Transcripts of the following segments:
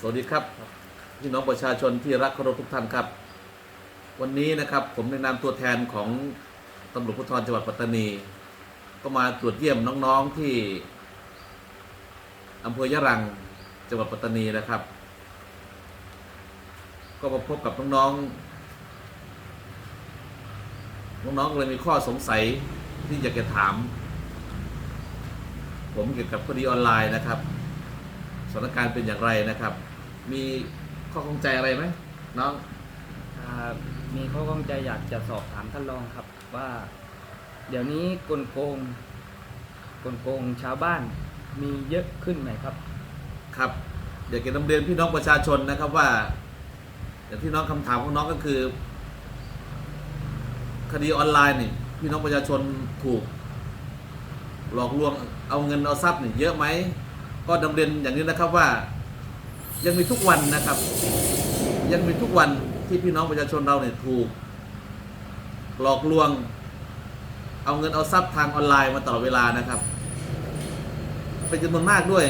สวัสดีครับพี่น้องประชาชนที่รักเคารพทุกท่านครับ วันนี้นะครับผมในนามตัวแทนของตำรวจภูธรจังหวัดปัตตานี ก็มาตรวจเยี่ยมน้องๆที่อำเภอยะรังจังหวัดปัตตานีนะครับ ก็มาพบกับน้องๆน้องๆเลยมีข้อสงสัยที่อยากจะถาม ผมเกี่ยวกับคดีออนไลน์นะครับ สถานการณ์เป็นอย่างไรนะครับ มีข้อข้องใจอะไรไหมน้อง อ่ามีข้อข้องใจอยากจะสอบถามท่านรองครับว่า เดี๋ยวนี้กลโกงกลโกงชาวบ้านมีเยอะขึ้นไหมครับ ครับอยากจะนำเรียนพี่น้องประชาชนนะครับว่าอย่างที่น้องคำถามของน้องก็คือ คดีออนไลน์นี่พี่น้องประชาชนถูก หลอกลวงเอาเงินเอาทรัพย์นี่เยอะไหม ก็นำเรียนอย่างนี้นะครับว่า ยังมีทุกวันนะครับ ยังมีทุกวันที่พี่น้องประชาชนเราเนี่ยถูก หลอกลวง เอาเงินเอาทรัพย์ทางออนไลน์มาตลอดเวลานะครับเป็นจำนวนมากด้วย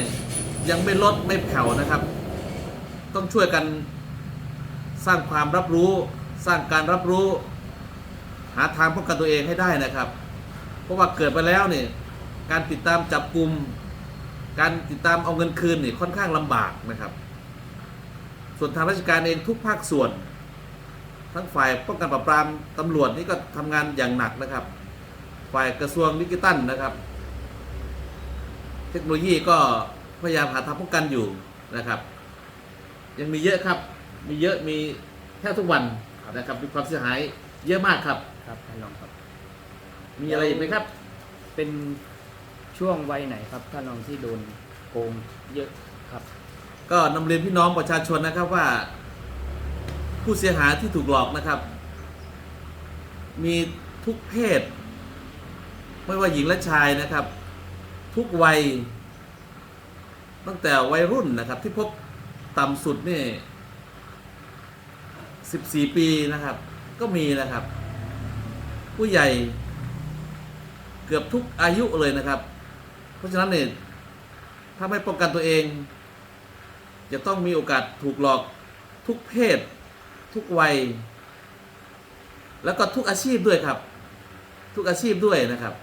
ยังไม่ลดไม่แผ่วนะครับ ต้องช่วยกันสร้างความรับรู้ สร้างการรับรู้ หาทางป้องกันตัวเองให้ได้นะครับ เพราะว่าเกิดไปแล้วเนี่ยการติดตามจับกลุ่ม การติดตามเอาเงินคืนเนี่ยค่อนข้างลำบากนะครับ ส่วนทางราชการเองทุกภาคส่วน ทั้งฝ่ายป้องกันปราบปรามตำรวจนี่ก็ทำงานอย่างหนักนะครับ ฝ่ายกระทรวงดิจิตัลนะครับ เทคโนโลยีก็พยายามหาทางป้องกันอยู่นะครับ ยังมีเยอะครับ มีเยอะมีแทบทุกวันนะครับมีความเสียหายเยอะมากครับครับท่านรองครับ มีอะไรอีกไหมครับ เป็น ช่วงวัยไหนครับท่านรองที่โดนโกงเยอะครับ ก็นำเรียนพี่น้องประชาชนนะครับว่า ผู้เสียหายที่ถูกหลอกนะครับ มีทุกเพศ ไม่ว่าหญิงและชายนะครับ ทุกวัย ตั้งแต่วัยรุ่นนะครับ ที่พบต่ำสุดนี่ 14 ปีนะครับ ก็มีนะครับ ผู้ใหญ่เกือบทุกอายุเลยนะครับ เพราะฉะนั้นเนี่ยถ้าไม่ป้องกันตัวเอง จะต้องมีโอกาสถูกหลอกทุกเพศ ทุกวัย แล้วก็ทุกอาชีพด้วยครับ ทุกอาชีพด้วยนะครับ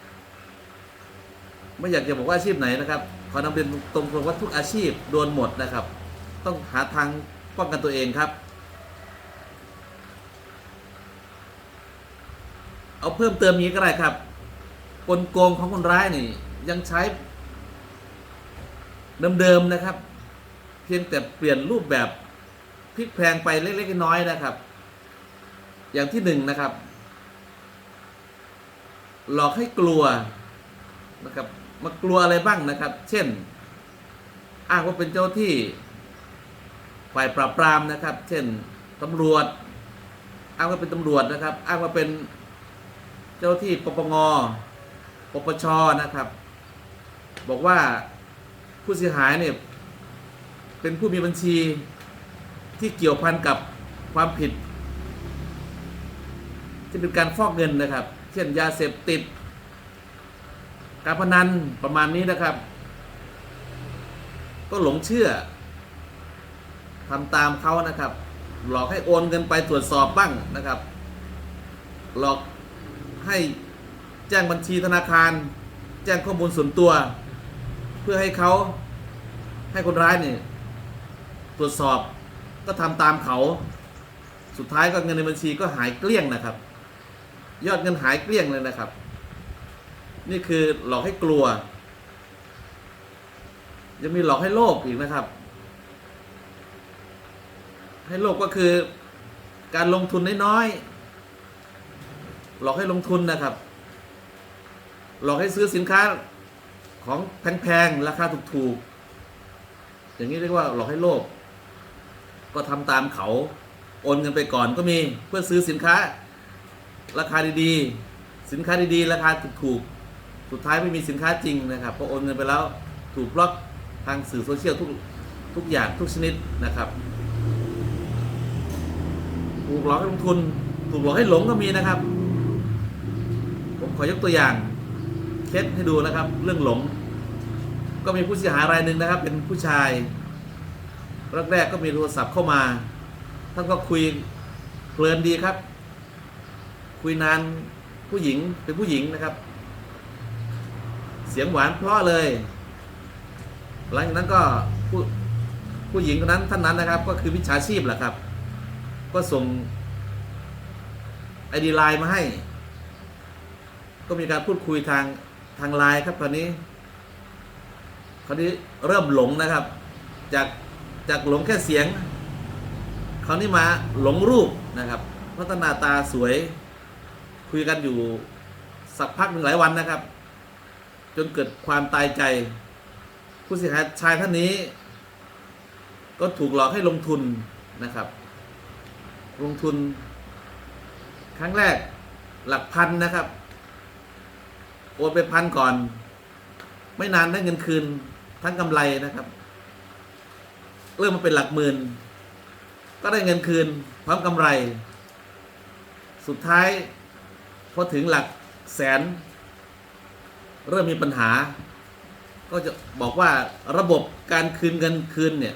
ไม่อยากจะบอกว่าอาชีพไหนนะครับ ขอนำเรียนตรงๆว่าทุกอาชีพโดนหมดนะครับ ต้องหาทางป้องกันตัวเองครับ เอาเพิ่มเติมนี้ก็ได้ครับกลโกงของคนร้ายนี่ยังใช้ เดิมๆนะครับ เพียงแต่เปลี่ยนรูปแบบพลิกแพลงไปเล็กๆน้อยๆนะครับ อย่างที่หนึ่งนะครับ หลอกให้กลัวนะครับมากลัวอะไรบ้างนะครับ เช่น อ้างว่าเป็นเจ้าที่ฝ่ายปราบปรามนะครับ เช่นตำรวจ อ้างว่าเป็นตำรวจนะครับ อ้างว่าเป็นเจ้าที่ปปงปปชนะครับ บอกว่า ผู้เสียหายเนี่ยเป็นผู้มีบัญชีที่เกี่ยวพันกับความผิด ที่เป็นการฟอกเงินนะครับ เช่นยาเสพติด การพนันประมาณนี้นะครับ ก็หลงเชื่อทำตามเขานะครับ หลอกให้โอนเงินไปตรวจสอบบ้างนะครับ หลอกให้แจ้งบัญชีธนาคาร แจ้งข้อมูลส่วนตัว พื่อให้เขาให้คนร้ายเนี่ยตรวจสอบก็ทำตามเขา สุดท้ายก็เงินในบัญชีก็หายเกลี้ยงนะครับ ยอดเงินหายเกลี้ยงเลยนะครับ นี่คือหลอกให้กลัว ยังมีหลอกให้โลภอีกนะครับ ให้โลภก็คือการลงทุนน้อยๆหลอกให้ลงทุนนะครับ หลอกให้ซื้อสินค้า ของแพงๆราคาถูกๆอย่างนี้เรียกว่าหลอกให้โลภก็ทำตามเขาโอนเงินไปก่อนก็มีเพื่อซื้อสินค้า ราคาดีๆ สินค้าดีๆ ราคาถูกๆสุดท้ายไม่มีสินค้าจริงนะครับพอโอนเงินไปแล้วถูกบล็อกทางสื่อโซเชียลทุกทุกอย่างทุกชนิดนะครับถูกหลอกให้ลงทุนถูกหลอกให้หลงก็มีนะครับ ผมขอยกตัวอย่าง สให้ดูนะครับ เรื่องหลง ก็มีผู้เสียหายรายหนึ่งนะครับ เป็นผู้ชายแรกๆก็มีโทรศัพท์เข้ามาท่านก็คุยเพลินดีครับ คุยนานผู้หญิงเป็นผู้หญิงนะครับ เสียงหวานเพราะเลย หลังจากนั้นก็ผู้ผู้หญิงคนนั้นท่านนั้นนะครับ ก็คือวิชาชีพแหละครับ ก็ส่งไอดีไลน์มาให้ ก็มีการพูดคุยทาง ทางไลน์ครับคราวนี้คราวนี้เริ่มหลงนะครับ จากจากหลงแค่เสียงคราวนี้มาหลงรูปนะครับ พัฒนาตาสวยคุยกันอยู่สักพักหนึ่งหลายวันนะครับ จนเกิดความตายใจ ผู้เสียหายชายท่านนี้ ก็ถูกหลอกให้ลงทุนนะครับ ลงทุน ครั้งแรกหลักพันนะครับ โอนไปพันก่อน ไม่นานได้เงินคืน ทั้งกำไรนะครับ เริ่มมาเป็นหลักหมื่น ก็ได้เงินคืน พร้อมกำไร สุดท้ายพอถึงหลักแสน เริ่มมีปัญหา ก็จะบอกว่าระบบการคืนเงินคืนเนี่ย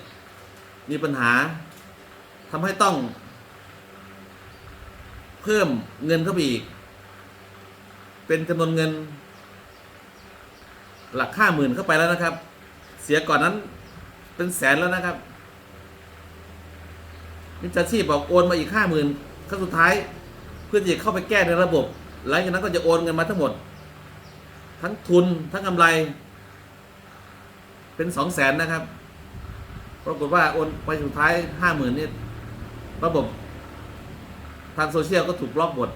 มีปัญหาทำให้ต้อง เพิ่มเงินเข้าไปอีก เป็นจำนวนเงิน หลักห้าหมื่นเข้าไปแล้วนะครับ เสียก่อนนั้นเป็นแสนแล้วนะครับมิจฉาชีพบอกโอนมาอีกห้าหมื่นครั้งสุดท้าย เพื่อที่จะเข้าไปแก้ในระบบ หลังจากนั้นก็จะโอนเงินมาทั้งหมด ทั้งทุนทั้งกำไร เป็นสองแสนนะครับปรากฏว่าโอนไปสุดท้ายห้าหมื่นนี่ระบบทางโซเชียลก็ถูกบล็อกหมด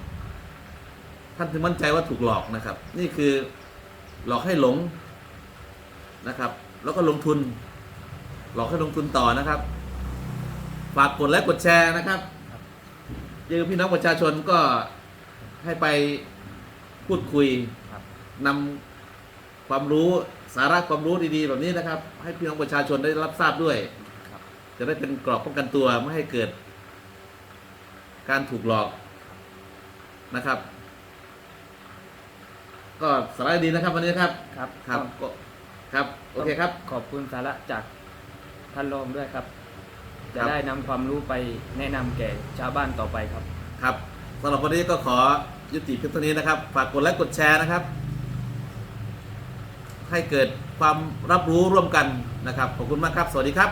ท่านถึงมั่นใจว่าถูกหลอกนะครับ นี่คือหลอกให้หลง นะครับ แล้วก็ลงทุน หลอกให้ลงทุนต่อนะครับ ฝากกดไลค์กดแชร์นะครับเจอพี่น้องประชาชนก็ให้ไปพูดคุยครับนำความรู้สาระความรู้ดีๆ แบบนี้นะครับ ให้พี่น้องประชาชนได้รับทราบด้วยครับจะได้เป็นกรอบป้องกันตัวไม่ให้เกิด การถูกหลอกนะครับ ก็สาระดีนะครับวันนี้นะครับ ครับครับก็ ครับ โอเคครับ ขอบคุณสาระจากท่านรองด้วยครับครัจะบได้นำความรู้ไปแนะนำแก่ชาวบ้านต่อไปครับ ครับสำหรับวันนี้ก็ขอยุติเพียงเท่านี้นะครับ ฝากกดไลค์กดแชร์นะครับ ให้เกิดความรับรู้ร่วมกันนะครับ ขอบคุณมากครับ สวัสดีครับ